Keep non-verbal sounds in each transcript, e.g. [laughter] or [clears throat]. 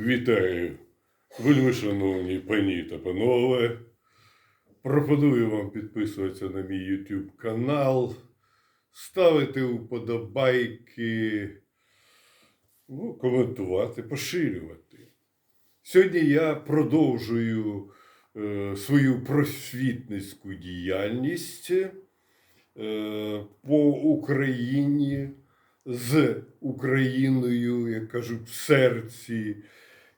Вітаю, вельми шановні пані та панове. Пропоную вам підписуватися на мій YouTube канал, ставити вподобайки, ну, коментувати, поширювати. Сьогодні я продовжую е, свою просвітницьку діяльність е, по Україні з Україною, як кажуть, в серці.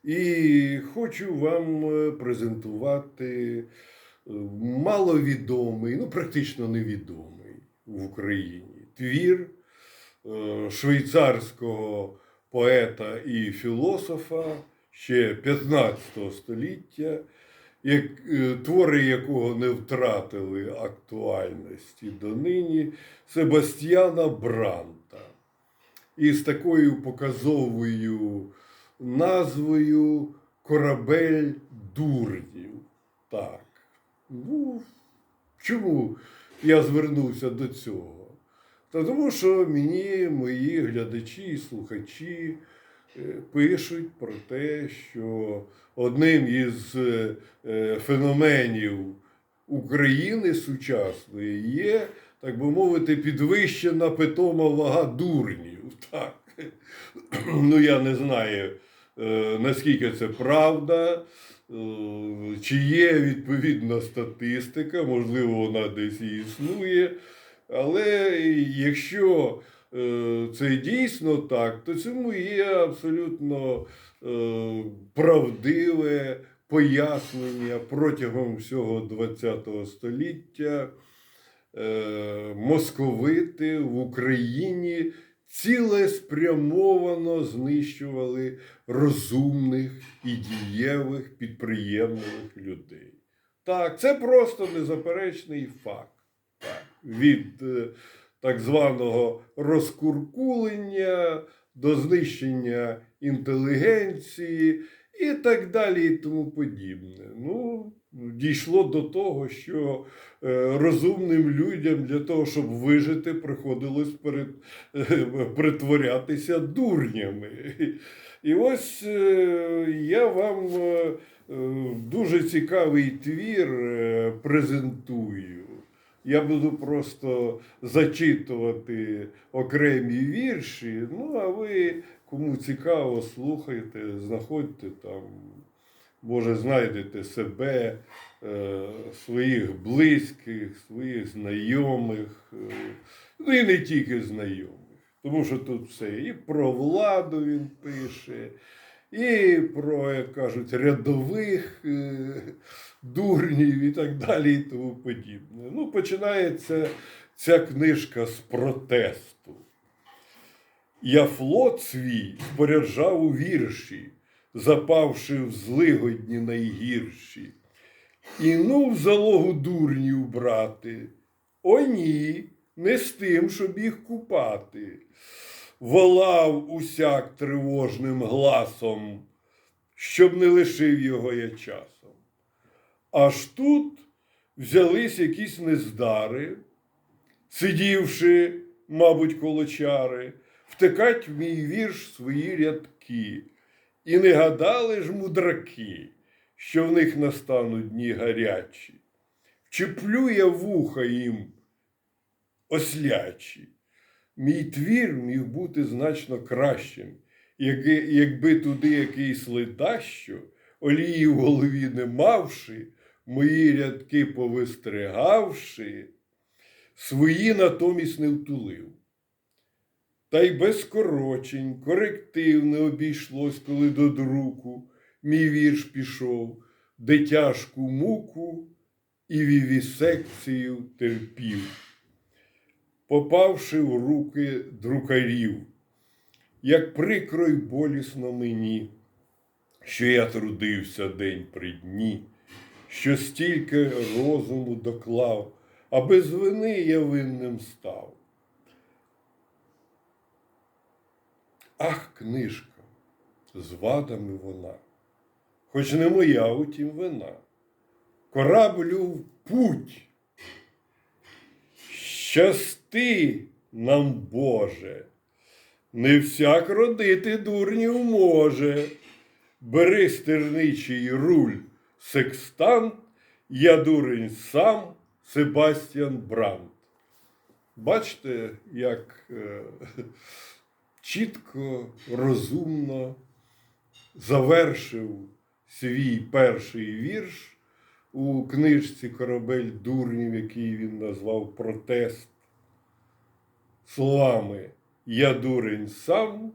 І хочу вам е, презентувати е, маловідомий, ну практично невідомий в Україні твір е, швейцарського поета і філософа ще 15 століття, як, твори якого не втратили актуальності донині, Себастьяна Бранта. І з такою показовою назвою Корабель дурнів. Так. Ну, чому я звернувся до цього? Та тому що мені мої глядачі і слухачі е, пишуть про те, що одним із е, е, феноменів України сучасної є, так би мовити, підвищена питома вага дурнів. Так. [clears throat] Ну, я не знаю, наскільки це правда, е, чи є відповідна статистика, можливо, вона десь і існує. Але якщо е, це дійсно так, то цьому є абсолютно е, правдиве пояснення протягом всього ХХ століття. Е, Московити в Україні цілеспрямовано знищували розумних і дієвих підприємливих людей. Так, це просто незаперечний факт. Так. Від е, так званого розкуркулення до знищення інтелігенції і так далі, і тому подібне. Ну, дійшло до того, що е, розумним людям для того, щоб вижити, приходилось перед, е, притворятися дурнями. І ось е, я вам дуже цікавий твір презентую. Я буду просто зачитувати окремі вірші. Ну, а ви, кому цікаво, слухайте, знаходьте там, може, знайдете себе, е, своїх близьких, своїх знайомих, е, ну і не тільки знайомих. Тому що тут все і про владу він пише, і про, як кажуть, рядових е, дурнів і так далі, і тому подібне. Ну, починається ця книжка з протесту. Я флот свій споряджав у вірші, запавши в злигодні найгірші. І ну в залогу дурнів брати. О ні, не з тим, щоб їх купати. Волав усяк тривожним гласом, щоб не лишив його я часом. Аж тут взялись якісь нездари, сидівши, мабуть, коло чари, втикать в мій вірш свої рядки. І не гадали ж мудраки, що в них настануть дні гарячі. Вчеплю я вуха їм ослячі. Мій твір міг бути значно кращим, якби туди якийсь ледащо, олії в голові не мавши, мої рядки повистригавши, свої натомість не втулив. Та й без скорочень, коректив не обійшлось, коли до друку мій вірш пішов, де тяжку муку і вівісекцію терпів попавши в руки друкарів, як прикро й болісно мені, що я трудився день при дні, що стільки розуму доклав, а без вини я винним став. Ах, книжка, з вадами вона, хоч не моя, утім вина, кораблю в путь. Щасти нам, Боже, не всяк родити дурнів може, бери стерничий руль секстант, я дурень сам Себастьян Брант. Бачите, як е, чітко, розумно завершив свій перший вірш у книжці Корабель дурнів, який він назвав Протест. Словами Я дурень сам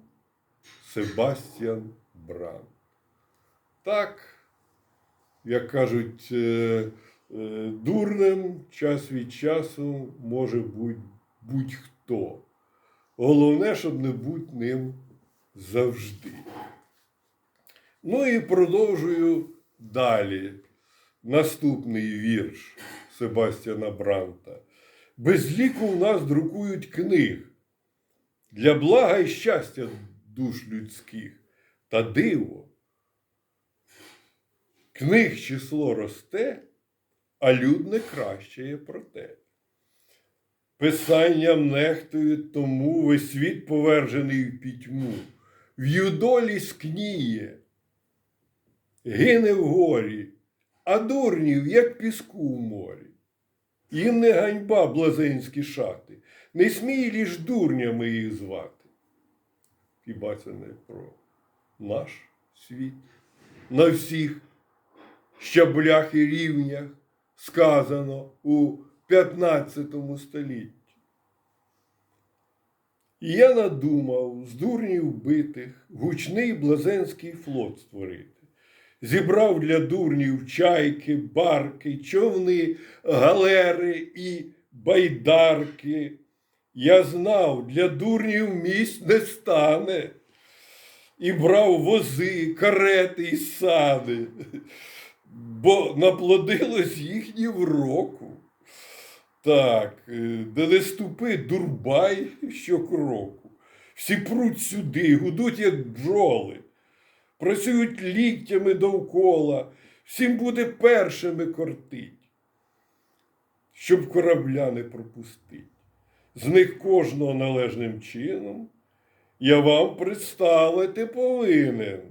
Себастьян Бран. Так, як кажуть, е, е, дурним час від часу може бути будь-хто. Головне, щоб не бути ним завжди. Ну і продовжую далі. Наступний вірш Себастьяна Бранта. Без ліку в нас друкують книг для блага і щастя душ людських. Та диво. Книг число росте, а люд не кращає проте. Писанням нехтують тому весь світ повержений в пітьму, в юдолі скніє, гине в горі, а дурнів, як піску в морі. Їм не ганьба блазенські шати, не смій ліж дурнями їх звати. Хіба це не про наш світ? На всіх щаблях і рівнях сказано у 15 столітті. І я надумав з дурнів битих гучний блазенський флот створити. Зібрав для дурнів чайки, барки, човни, галери і байдарки. Я знав, для дурнів місць не стане. І брав вози, карети і сади, бо наплодилось їхні в року. Так, е, не ступи дурбай щокроку. Всі пруть сюди, гудуть, як бджоли, працюють ліктями довкола, всім буде першими кортить, щоб корабля не пропустить. З них кожного належним чином я вам представити повинен.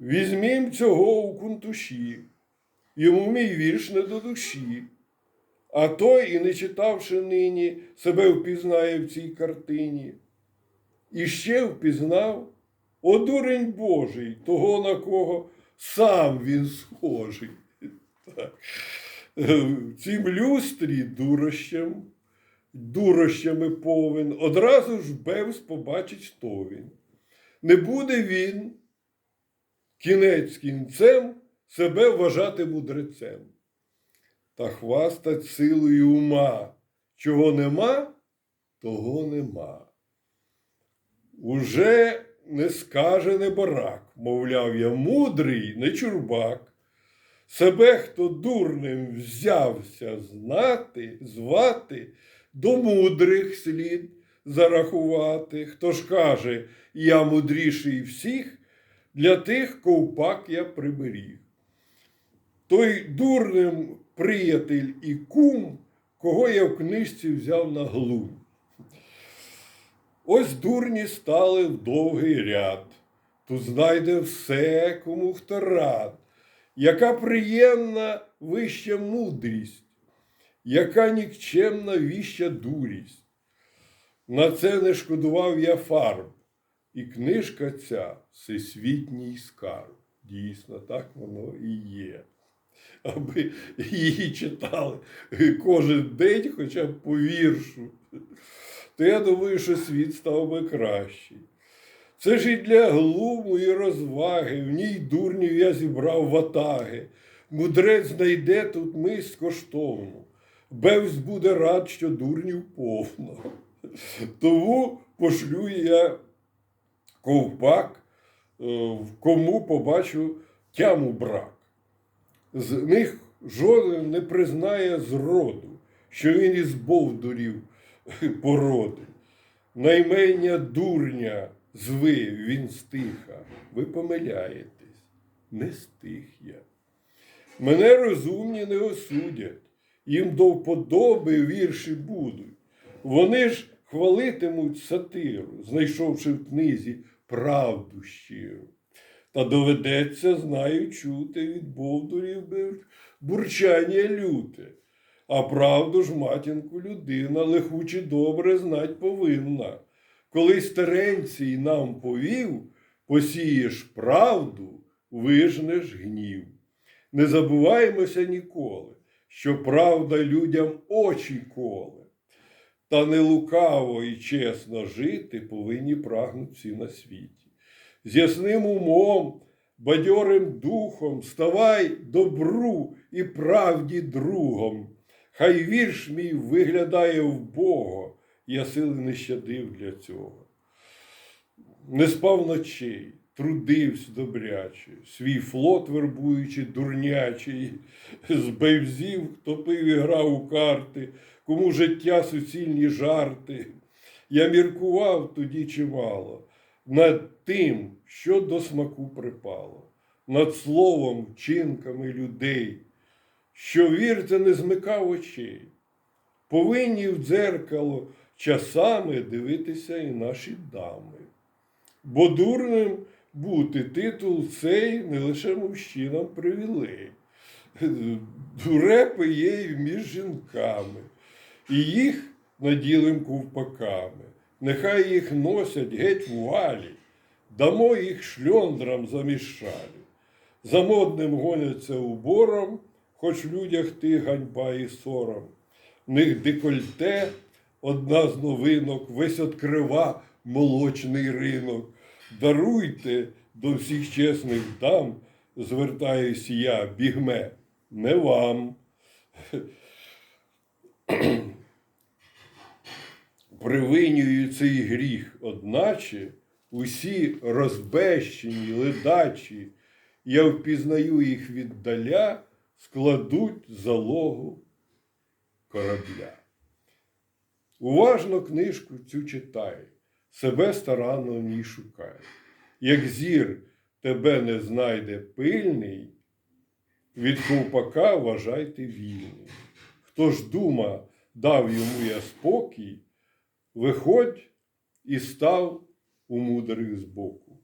Візьмім цього у кунтуші, йому мій вірш не до душі. А той, і не читавши нині, себе впізнає в цій картині. І ще впізнав, о дурень Божий, того, на кого сам він схожий. В цім люстрі дурощам, дурощами повен, одразу ж Бевс побачить, хто він. Не буде він, кінець кінцем, себе вважати мудрецем та хвастать силою ума. Чого нема, того нема. Уже не скаже не барак, мовляв я, мудрий, не чурбак. Себе, хто дурним взявся знати, звати, до мудрих слід зарахувати. Хто ж каже, я мудріший всіх, для тих ковпак я приберіг. Той дурним приятель і кум, кого я в книжці взяв на глум. Ось дурні стали в довгий ряд. Тут знайде все, кому хто рад. Яка приємна вища мудрість, яка нікчемна віща дурість. На це не шкодував я фарб, і книжка ця всесвітній скарб. Дійсно, так воно і є. Аби її читали кожен день, хоча б по віршу, то я думаю, що світ став би кращий. Це ж і для глуму і розваги, в ній дурнів я зібрав ватаги. Мудрець знайде тут мисць коштовну. Бевс буде рад, що дурнів повно. Тому пошлю я ковпак, е, кому побачу тяму брак. З них жоден не признає зроду, що він із бовдурів [laughs] породи. Наймення дурня зви він стиха. Ви помиляєтесь, не стих я. Мене розумні не осудять, їм до вподоби вірші будуть. Вони ж хвалитимуть сатиру, знайшовши в книзі правду щиру. Та доведеться, знаю, чути від бовдурів бурчання люте. А правду ж матінку людина лихуче добре знать повинна. Колись Теренцій нам повів, посієш правду, вижнеш гнів. Не забуваємося ніколи, що правда людям очі коле. Та не лукаво і чесно жити повинні прагнуть всі на світі. З ясним умом, бадьорим духом ставай добру і правді другом. Хай вірш мій виглядає в Бога, я сили не щадив для цього. Не спав ночей, трудився добряче, свій флот вербуючи дурнячий, з бейвзів, хто пив і грав у карти, кому життя суцільні жарти. Я міркував тоді чимало над тим, що до смаку припало, над словом, вчинками людей, що вірте не змикав очей. Повинні в дзеркало часами дивитися і наші дами. Бо дурним бути титул цей не лише мужчинам привілей. Дурепи є і між жінками, і їх наділим ковпаками. Нехай їх носять геть в валі, дамо їх шльондрам замішалі. За модним гоняться убором, хоч людях ти ганьба і сором. В них декольте одна з новинок, весь открива молочний ринок. Даруйте до всіх чесних дам, звертаюсь я, бігме, не вам. Привинюю цей гріх, одначе усі розбещені, ледачі, я впізнаю їх віддаля, складуть залогу корабля. Уважно книжку цю читай, себе старанно в ній шукай. Як зір тебе не знайде пильний, від ковпака вважайте вільний. Хто ж дума дав йому я спокій, виходь і став у мудрих збоку.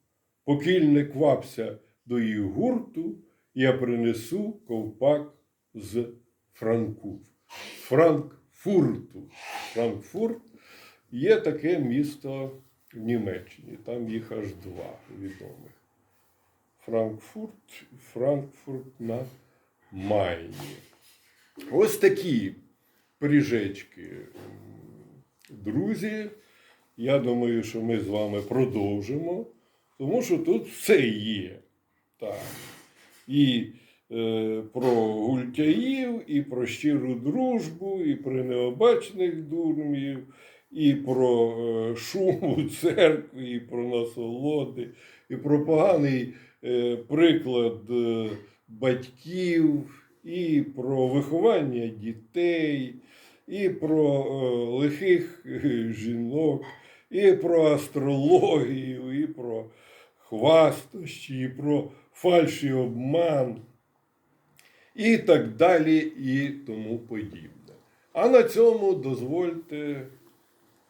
Покіль не квапся до їх гурту, я принесу ковпак з Франку. Франкфурту. Франкфурт є таке місто в Німеччині. Там їх аж два відомих. Франкфурт, Франкфурт на Майні. Ось такі пиріжечки. Друзі, я думаю, що ми з вами продовжимо, тому що тут все є. Так. І е, про гультяїв, і про щиру дружбу, і про необачних дурмів, і про е, шум у церкві, і про насолоди, і про поганий е, приклад е, батьків, і про виховання дітей, і про е, лихих е, жінок, і про астрологію, і про хвастощі, і про фальш і обман, і так далі, і тому подібне. А на цьому дозвольте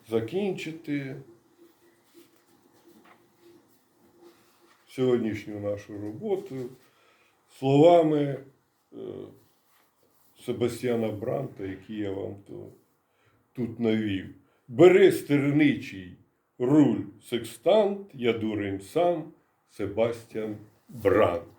закінчити сьогоднішню нашу роботу словами е, Себастьяна Бранта, який я вам тут навів. Бери стерничий руль секстант, я дурень сам, Себастьян Брант.